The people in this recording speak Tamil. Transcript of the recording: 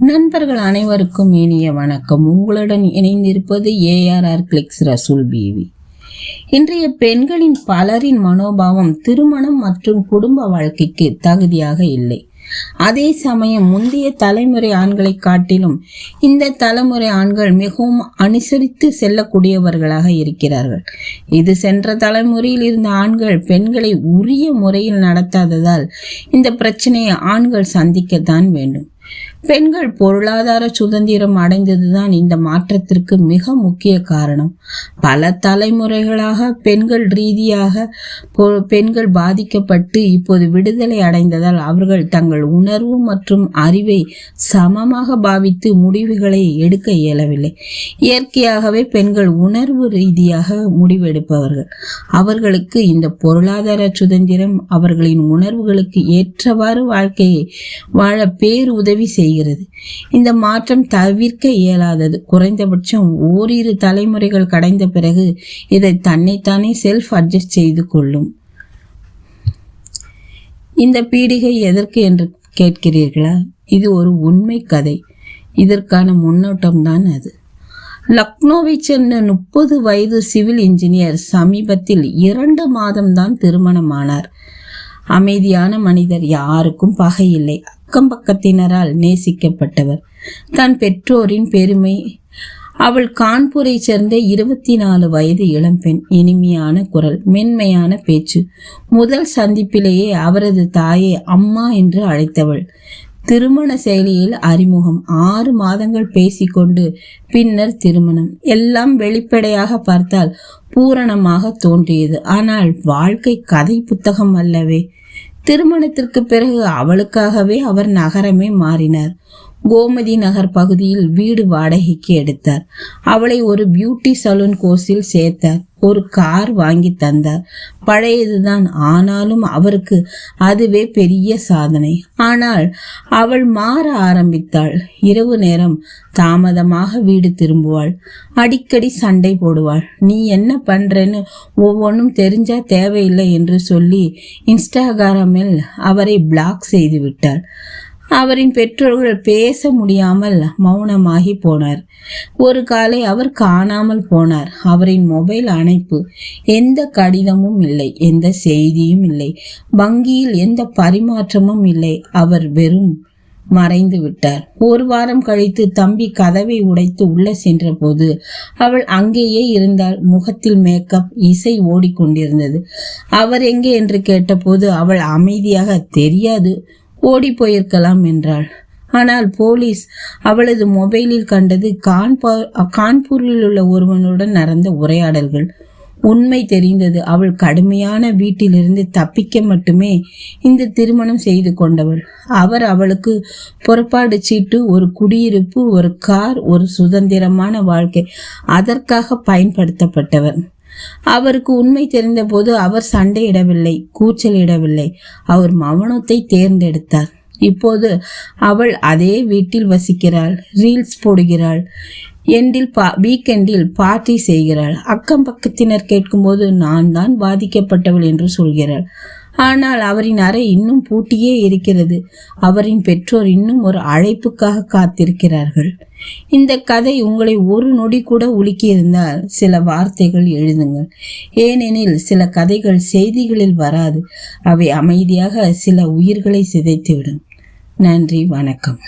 நண்பர்கள் அனைவருக்கும் இனிய வணக்கம். உங்களுடன் இணைந்திருப்பது ஏஆர்ஆர் கிளிக்ஸ் ரசூல் பிவி இன்றைய பெண்களின் பலரின் மனோபாவம் திருமணம் மற்றும் குடும்ப வாழ்க்கைக்கு தகுதியாக இல்லை. அதே சமயம் முந்தைய தலைமுறை ஆண்களை காட்டிலும் இந்த தலைமுறை ஆண்கள் மிகவும் அனுசரித்து செல்லக்கூடியவர்களாக இருக்கிறார்கள். இது சென்ற தலைமுறையில் இருந்த ஆண்கள் பெண்களை உரிய முறையில் நடத்தாததால் இந்த பிரச்சனையை ஆண்கள் சந்திக்கத்தான் வேண்டும். பெண்கள் பொருளாதார சுதந்திரம் அடைந்ததுதான் இந்த மாற்றத்திற்கு மிக முக்கிய காரணம். பல தலைமுறைகளாக பெண்கள் ரீதியாக பெண்கள் பாதிக்கப்பட்டு இப்போது விடுதலை அடைந்ததால் அவர்கள் தங்கள் உணர்வு மற்றும் அறிவை சமமாக பாவித்து முடிவுகளை எடுக்க இயலவில்லை. இயற்கையாகவே பெண்கள் உணர்வு ரீதியாக முடிவெடுப்பவர்கள். அவர்களுக்கு இந்த பொருளாதார சுதந்திரம் அவர்களின் உணர்வுகளுக்கு ஏற்றவாறு வாழ்க்கையை வாழ பேருதவி உதவி செய்கிறது. இந்த மாற்றம் தவிர்க்க இயலாதது. குறைந்தபட்சம் ஓரிரு தலைமுறைகள் கடைந்த பிறகு இதை தன்னைத்தானே செல்ஃப் அட்ஜஸ்ட் செய்து கொள்ளும். இந்த பீடிகை எதற்கு என்று கேட்கிறீர்களா? இது ஒரு உண்மை கதை. இதற்கான முன்னோட்டம் தான் அது. லக்னோவை சேர்ந்த முப்பது வயது சிவில் இன்ஜினியர் சமீபத்தில் இரண்டு மாதம்தான் திருமணமானார். அமைதியான மனிதர் யாருக்கும் பகை இல்லை. அக்கம் பக்கத்தினரால் நேசிக்கப்பட்டவர். தன் பெற்றோரின் பெருமை அவள் கான்பூரை சேர்ந்த இருபத்தி நாலு வயது இளம்பெண் இனிமையான குரல் மென்மையான பேச்சு. முதல் சந்திப்பிலேயே அவரது தாயை அம்மா என்று அழைத்தவள். திருமண செயலியில் அறிமுகம். ஆறு மாதங்கள் பேசிக்கொண்டு பின்னர் திருமணம். எல்லாம் வெளிப்படையாக பார்த்தால் பூரணமாக தோன்றியது. ஆனால் வாழ்க்கை கதை புத்தகம் அல்லவே. திருமணத்திற்கு பிறகு அவளுக்காகவே அவர் நகரமே மாறினார். கோமதி நகர் பகுதியில் வீடு வாடகைக்கு எடுத்தார். அவளை ஒரு பியூட்டி சலூன் கோர்ஸில் சேர்த்தார். ஒரு கார் வாங்கி தந்தார். பழையதுதான். ஆனாலும் அவருக்கு அதுவே பெரிய சாதனை. ஆனால் அவள் மாற ஆரம்பித்தாள். இரவு நேரம் தாமதமாக வீடு திரும்புவாள். அடிக்கடி சண்டை போடுவாள். நீ என்ன பண்றேன்னு ஒவ்வொன்றும் தெரிஞ்சா தேவையில்லை என்று சொல்லி இன்ஸ்டாகிராமில் அவரை பிளாக் செய்து விட்டாள். அவரின் பெற்றோர்கள் பேச முடியாமல் மௌனமாகி போனார். ஒரு காலை அவர் காணாமல் போனார். அவரின் மொபைல் அணைப்பு எந்த கடிதமும் இல்லை எந்த செய்தியும் இல்லை வங்கியில் எந்த பரிமாற்றமும் இல்லை. அவர் வெறும் மறைந்து விட்டார். ஒரு வாரம் கழித்து தம்பி கதவை உடைத்து உள்ள சென்ற போது அவள் அங்கேயே இருந்தால் முகத்தில் மேக்கப் இசை ஓடிக்கொண்டிருந்தது. அவர் எங்கே என்று கேட்டபோது அவள் அமைதியாக தெரியாது ஓடி போயிருக்கலாம் என்றாள். ஆனால் போலீஸ் அவளது மொபைலில் கண்டது கான்பூரில் உள்ள ஒருவனுடன் நடந்த உரையாடல்கள். உண்மை தெரிந்தது அவள் கடுமையான வீட்டிலிருந்து தப்பிக்க மட்டுமே இந்த திருமணம் செய்து கொண்டவள். அவர் அவளுக்கு புறப்பாடு சீட்டு ஒரு குடியிருப்பு ஒரு கார் ஒரு சுதந்திரமான வாழ்க்கை அதற்காக பயன்படுத்தப்பட்டவர். அவருக்கு உண்மை தெரிந்தபோது அவர் சண்டையிடவில்லை கூச்சலிடவில்லை. அவர் மௌனத்தை தேர்ந்தெடுத்தார். இப்போது அவள் அதே வீட்டில் வசிக்கிறாள் ரீல்ஸ் போடுகிறாள் எண்டில் பா வீக்கெண்டில் பார்ட்டி செய்கிறாள். அக்கம் பக்கத்தினர் கேட்கும்போது நான் தான் பாதிக்கப்பட்டவள் என்று சொல்கிறாள். ஆனால் அவரின் அறை இன்னும் பூட்டியே இருக்கிறது. அவரின் பெற்றோர் இன்னும் ஒரு அழைப்புக்காக காத்திருக்கிறார்கள். இந்த கதை உங்களை ஒரு நொடி கூட உலுக்கியிருந்தால் சில வார்த்தைகள் எழுதுங்கள். ஏனெனில் சில கதைகள் செய்திகளில் வராது. அவை அமைதியாக சில உயிர்களை சிதைத்துவிடும். நன்றி வணக்கம்.